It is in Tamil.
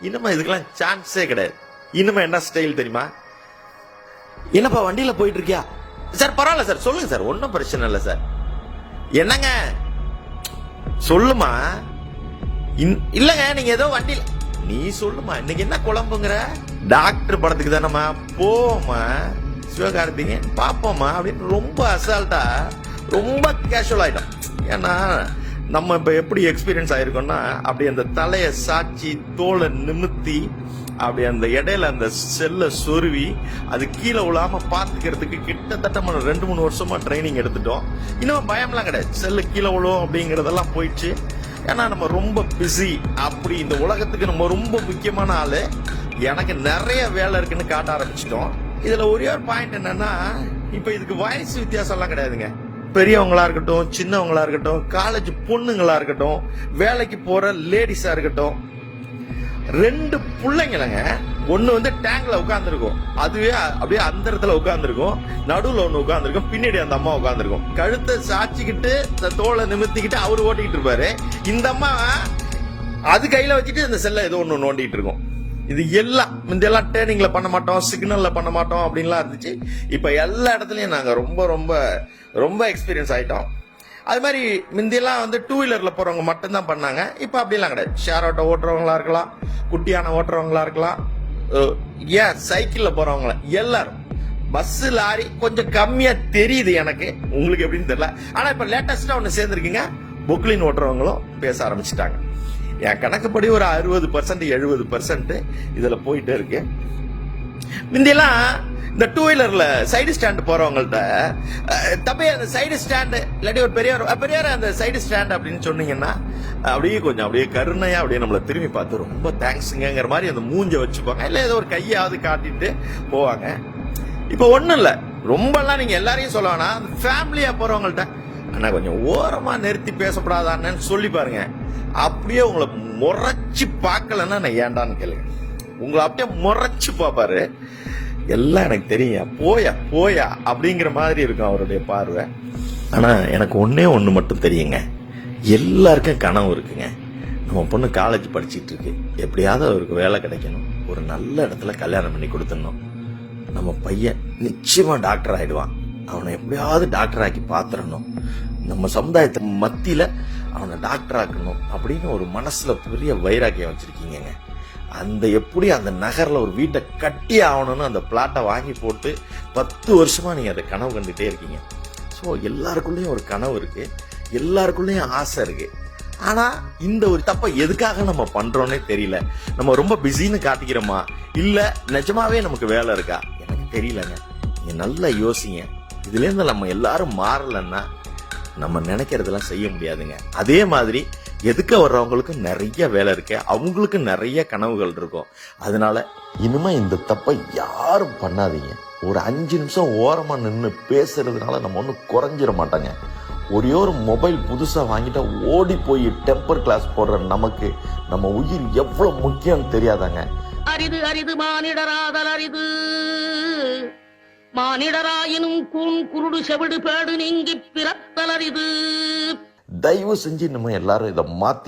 இனிமே இதுக்கெல்லாம் சான்ஸே கிடையாது. இனிமே என்ன ஸ்டைல் தெரியுமா? என்னப்பா வண்டியில போயிட்டு இருக்கியா சார் பரவாயில்ல சார். சொல்லுங்க சார். ஒன்றும் பிரச்சனை இல்லை சார். என்னங்க? சொல்லுமா? இன்- இல்லங்க நீங்க ஏதோ வண்டியில் நீ சொல்லுமா? இன்னைக்கு என்ன குழம்புங்கிற? டாக்டர் படத்துக்கு தானம்மா போமா சிவகார்த்திகேயன் பாப்போமா அப்படின்னு ரொம்ப அசால்ட்டா ரொம்ப கேஷுவல் ஆயிட்டோம். ஏன்னா நம்ம இப்ப எப்படி எக்ஸ்பீரியன்ஸ் ஆயிருக்கோம்னா அப்படி அந்த தலையை சாச்சி தோலை நிமித்தி அப்படி அந்த இடையில அந்த செல்லை சொருவி அது கீழே விழாம பாத்துக்கிறதுக்கு கிட்டத்தட்ட நம்ம ரெண்டு மூணு வருஷமா ட்ரைனிங் எடுத்துட்டோம். இன்னும் பயம்லாம் கிடையாது. செல்லு கீழே விழும் அப்படிங்கறதெல்லாம் போயிடுச்சு. ஏன்னா நம்ம ரொம்ப பிஸி அப்படி இந்த உலகத்துக்கு நம்ம ரொம்ப முக்கியமான ஆளு. எனக்கு நிறைய வேலை இருக்குன்னு காட்ட ஆரம்பிச்சிட்டோம். இதுல ஒரே ஒரு பாயிண்ட் என்னன்னா இப்ப இதுக்கு வயசு வித்தியாசம் எல்லாம் கிடையாதுங்க. பெரியவங்களா இருக்கட்டும் சின்னவங்களா இருக்கட்டும் காலேஜ் பொண்ணுங்களா இருக்கட்டும் வேலைக்கு போற லேடிஸா இருக்கட்டும் ரெண்டு பிள்ளைங்களங்க ஒண்ணு வந்து டேங்க்ல உட்காந்துருக்கும் அதுவே அப்படியே அந்த இடத்துல உட்காந்துருக்கும் நடுவுல ஒண்ணு உட்காந்துருக்கும் பின்னாடி அந்த அம்மா உட்காந்துருக்கும் கழுத்தை சாச்சிக்கிட்டு இந்த தோலை நிமித்திக்கிட்டு அவர் ஓட்டிக்கிட்டு இருப்பாரு. இந்த அம்மா அது கையில வச்சுட்டு இந்த செல்ல ஏதோ ஒண்ணு நோண்டிட்டு இருக்கும். இது எல்லாம் முந்தையெல்லாம் டேர்னிங்ல பண்ண மாட்டோம் சிக்னல்ல பண்ண மாட்டோம் அப்படின்லாம் இருந்துச்சு. இப்போ எல்லா இடத்துலையும் நாங்கள் ரொம்ப ரொம்ப ரொம்ப எக்ஸ்பீரியன்ஸ் ஆயிட்டோம். அது மாதிரி முந்தியெல்லாம் வந்து டூ வீலரில் போகிறவங்க மட்டும்தான் பண்ணாங்க. இப்போ அப்படிலாம் கிடையாது. ஷேர் ஆட்டோ ஓட்டுறவங்களா இருக்கலாம் குட்டியான ஓட்டுறவங்களா இருக்கலாம். ஏன் சைக்கிளில் போறவங்கள? எல்லாரும். பஸ் லாரி கொஞ்சம் கம்மியாக தெரியுது எனக்கு. உங்களுக்கு எப்படின்னு தெரியல. ஆனால் இப்போ லேட்டஸ்ட்டாக ஒன்று சேர்ந்துருக்கீங்க. புக்லின் ஓட்டுறவங்களும் பேச ஆரம்பிச்சிட்டாங்க. என் கணக்குப்படி ஒரு அறுபது பர்சன்ட் எழுபது பர்சன்ட் இதுல போயிட்டு இருக்கு. முந்தியெல்லாம் இந்த டூ வீலர்ல சைடு ஸ்டாண்ட் போறவங்கள்ட்ட தப்பே அந்த சைடு ஸ்டாண்டு இல்லாட்டி ஒரு பெரியார் பெரியார் அந்த சைடு ஸ்டாண்ட் அப்படின்னு சொன்னீங்கன்னா அப்படியே கொஞ்சம் அப்படியே கருணையா அப்படியே நம்மளை திரும்பி பார்த்து ரொம்ப தேங்க்ஸுங்கிற மாதிரி அந்த மூஞ்ச வச்சுப்பாங்க இல்லை ஏதோ ஒரு கையாவது காட்டிட்டு போவாங்க. இப்போ ஒன்றும் இல்லை. ரொம்பலாம் நீங்கள் எல்லாரையும் சொல்ல வேணாம். ஃபேமிலியாக போகிறவங்கள்ட்ட ஆனால் கொஞ்சம் ஓரமாக நிறுத்தி பேசப்படாதான்னு சொல்லி பாருங்க. அப்படியே உங்களை முறைச்சு பார்க்கலன்னா நான் ஏண்டான்னு கேளுங்க. உங்களை அப்படியே முறைச்சு பார்ப்பாரு. எல்லாம் எனக்கு தெரியும். போயா போயா அப்படிங்கிற மாதிரி இருக்கும் அவருடைய பார்வை. ஆனால் எனக்கு ஒன்றே ஒன்று மட்டும் தெரியுங்க. எல்லாருக்கும் கனவு இருக்குங்க. நம்ம பொண்ணு காலேஜ் படிச்சுட்டு இருக்கு. எப்படியாவது அவருக்கு வேலை கிடைக்கணும். ஒரு நல்ல இடத்துல கல்யாணம் பண்ணி கொடுத்துடணும். நம்ம பையன் நிச்சயமாக டாக்டர் ஆகிடுவான் அவனை எப்படியாவது டாக்டர் ஆக்கி பார்த்துடணும். நம்ம சமுதாயத்து மத்தியில அவனை டாக்டர் ஆக்கணும் அப்படின்னு ஒரு மனசுல பெரிய வைராக்கியம் வச்சிருக்கீங்க அந்த எப்படி அந்த நகர்ல ஒரு வீட்டை கட்டி ஆகணும்னு அந்த பிளாட்டை வாங்கி போட்டு பத்து வருஷமா நீங்க அதை கனவு கண்டுட்டே இருக்கீங்க. ஸோ எல்லாருக்குள்ளேயும் ஒரு கனவு இருக்கு. எல்லாருக்குள்ளேயும் ஆசை இருக்கு. ஆனா இந்த ஒரு தப்பை எதுக்காக நம்ம பண்றோம்னே தெரியல. நம்ம ரொம்ப பிஸின்னு காட்டிக்கிறோமா? இல்ல நிஜமாவே நமக்கு வேலை இருக்கா? எனக்கு தெரியலங்க. நீங்க நல்லா யோசிங்க. இதுலேருந்து நம்ம எல்லாரும் மாறலன்னா நம்ம நினைக்கிறதெல்லாம் செய்ய முடியாதுங்க. அதே மாதிரி எதுக்க வர்றவங்களுக்கு நிறைய வேலை இருக்கு. அவங்களுக்கு நிறைய கனவுகள் இருக்கும். அதனால இனிமே இந்த தப்பை யாரும் பண்ணாதீங்க. ஒரு அஞ்சு நிமிஷம் ஓரமா நின்று பேசுறதுனால நம்ம ஒன்றும் குறைஞ்சிட மாட்டாங்க. ஒரே ஒரு மொபைல் புதுசாக வாங்கிட்டா ஓடி போய் டெம்பர் கிளாஸ் போடுற நமக்கு நம்ம உயிர் எவ்வளோ முக்கியம் தெரியாதாங்க. அரிது அரிது மானிடராதல் அரிது. மானிடராயினும் கூண் குருடு செவிடு பேடு நீங்கி பிறத்தல் இது தயவு செஞ்சு நம்ம எல்லாரும் இதை மாத்திக்க